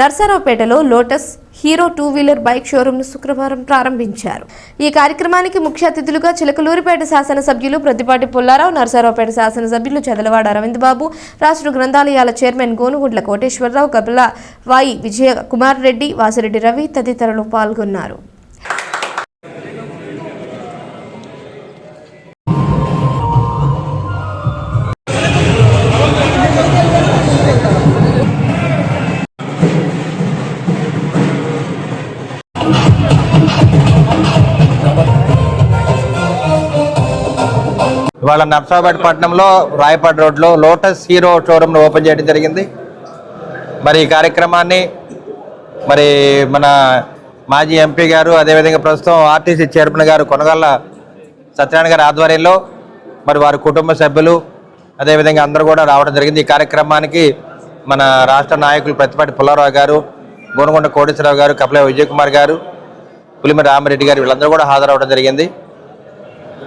నర్సారావుపేటలో Lotus Hero two wheeler bike షోరూంను శుక్రవారం ప్రారంభించారు. ఈ కార్యక్రమానికి ముఖ్య అతిథులుగా చిలకలూరిపేట శాసనసభ్యులు ప్రతిపాటి పుల్లారావు నర్సారావుపేట శాసనసభ్యులు చదలవాడ అరవింద్ బాబు రాష్ట్ర గ్రంథాలయాల చైర్మన్ గోనుగుండ్ల కోటేశ్వరరావు కపిల వాయి విజయ కుమార్ రెడ్డి వాసిరెడ్డి రవి తదితరులు పాల్గొన్నారు. ఇవాళ నర్సాబాద్ పట్టణంలో రాయపాడు రోడ్లో లోటస్ హీరో షోరూమ్ను ఓపెన్ చేయడం జరిగింది. మరి ఈ కార్యక్రమాన్ని మరి మన మాజీ ఎంపీ గారు అదేవిధంగా ప్రస్తుతం ఆర్టీసీ చైర్మన్ గారు కొనగళ్ళ సత్యనారాయణ గారి ఆధ్వర్యంలో మరి వారి కుటుంబ సభ్యులు అదేవిధంగా అందరూ కూడా రావడం జరిగింది. ఈ కార్యక్రమానికి మన రాష్ట్ర నాయకులు ప్రతిపాటి పుల్లారావు గారు గోనగొండ కోటేశ్వరరావు గారు కపిల విజయ్ కుమార్ గారు పులిమి రామిరెడ్డి గారు వీళ్ళందరూ కూడా హాజరవడం జరిగింది.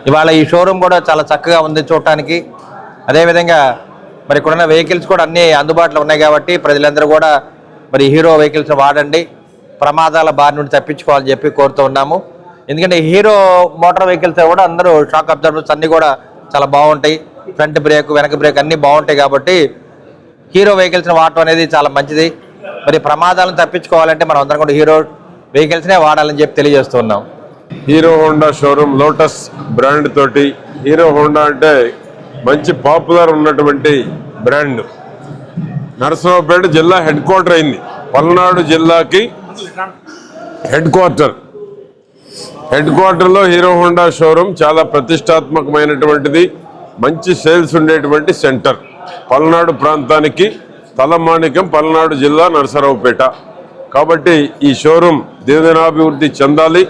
ఇవాళ ఈ షోరూమ్ కూడా చాలా చక్కగా ఉంది చూడటానికి. అదేవిధంగా మరి ఇక్కడున్న వెహికల్స్ కూడా అన్నీ అందుబాటులో ఉన్నాయి కాబట్టి ప్రజలందరూ కూడా మరి హీరో వెహికల్స్ వాడండి. ప్రమాదాల బారి నుండి తప్పించుకోవాలని చెప్పి కోరుతూ ఉన్నాము. ఎందుకంటే హీరో మోటార్ వెహికల్స్ కూడా అందరూ షాక్ అబ్జర్వర్స్ అన్నీ కూడా చాలా బాగుంటాయి. ఫ్రంట్ బ్రేక్ వెనక బ్రేక్ అన్నీ బాగుంటాయి కాబట్టి హీరో వెహికల్స్ని వాడటం అనేది చాలా మంచిది. మరి ప్రమాదాలను తప్పించుకోవాలంటే మనం అందరం కూడా హీరో వెహికల్స్నే వాడాలని చెప్పి తెలియజేస్తున్నాం. Hero Honda showroom Lotus brand తోటి హీరో హోండా అంటే మంచి పాపులర్ ఉన్నటువంటి బ్రాండ్. నరసరావుపేట జిల్లా హెడ్ క్వార్టర్ అయింది. పల్నాడు జిల్లాకి హెడ్ క్వార్టర్. హెడ్ క్వార్టర్లో హీరో హోండా షోరూమ్ చాలా ప్రతిష్టాత్మకమైనటువంటిది మంచి సేల్స్ ఉండేటువంటి సెంటర్. పల్నాడు ప్రాంతానికి తలమాణికం పల్నాడు జిల్లా నరసరావుపేట. కాబట్టి ఈ షోరూమ్ దినదినాభివృద్ధి చెందాలి.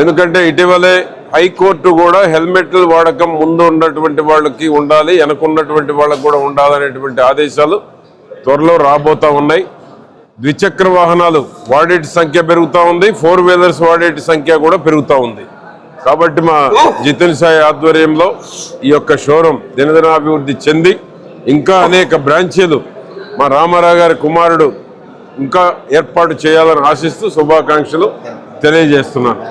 ఎందుకంటే ఇటీవలే హైకోర్టు కూడా హెల్మెట్లు వాడకం ముందు ఉన్నటువంటి వాళ్ళకి ఉండాలి వెనకున్నటువంటి వాళ్ళకి కూడా ఉండాలనేటువంటి ఆదేశాలు త్వరలో రాబోతా ఉన్నాయి. ద్విచక్ర వాహనాలు వాడేటి సంఖ్య పెరుగుతూ ఉంది ఫోర్ వీలర్స్ వాడేటి సంఖ్య కూడా పెరుగుతూ ఉంది. కాబట్టి మా జితిన్ సాయి ఆధ్వర్యంలో ఈ యొక్క షోరూమ్ దినదినాభివృద్ధి చెంది ఇంకా అనేక బ్రాంచీలు మా రామారావు గారి కుమారుడు ఇంకా ఏర్పాటు చేయాలని ఆశిస్తూ శుభాకాంక్షలు తెలియజేస్తున్నాను.